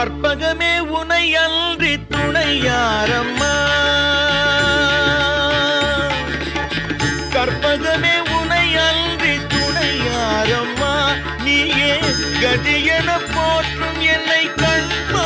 கற்பகமே உனை அன்றி துணையாரம்மா. கற்பகமே உனை அன்றி துணையாரம்மா. நீயே கதி போற்றும் என்னை கண்பா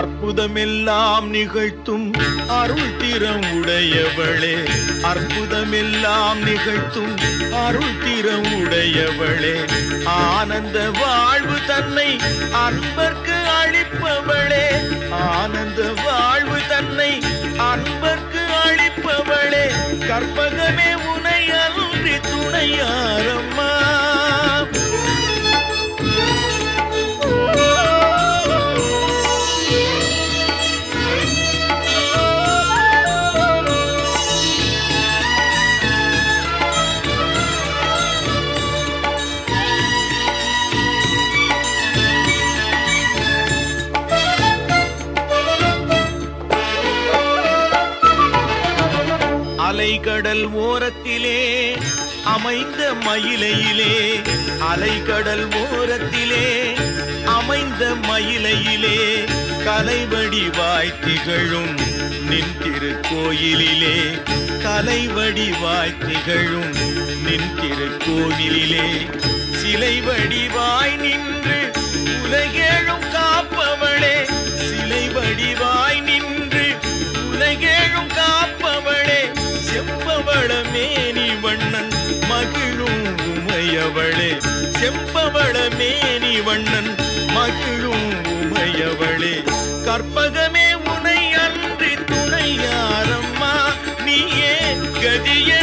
அற்புதமெல்லாம் நிகழ்த்தும் அருள் திறம் உடையவளே அற்புதமெல்லாம் நிகழ்த்தும் அருள் திறம் உடையவளே ஆனந்த வாழ்வு தன்னை அன்பர்க்கு அளிப்பவளே. ஆனந்த வாழ்வு தன்னை அன்பர்க்கு அளிப்பவளே. கற்பகமே உனை அன்றி துணையா அலைகடல் ஓரத்திலே அமைந்த மயிலையிலே அலைகடல் ஓரத்திலே அமைந்த மயிலையிலே கலைவடி வாய்த்திகழும் நின் திருக்கோயிலிலே கலைவடி வாய்த்திகழும் நின் திருக்கோயிலிலே சிலை வடிவாய் செம்பவள மேனி வண்ணன் மகிழும் உமையவளே. கற்பகமே உனை அன்றி துணையாரம்மா. நீயே கதியே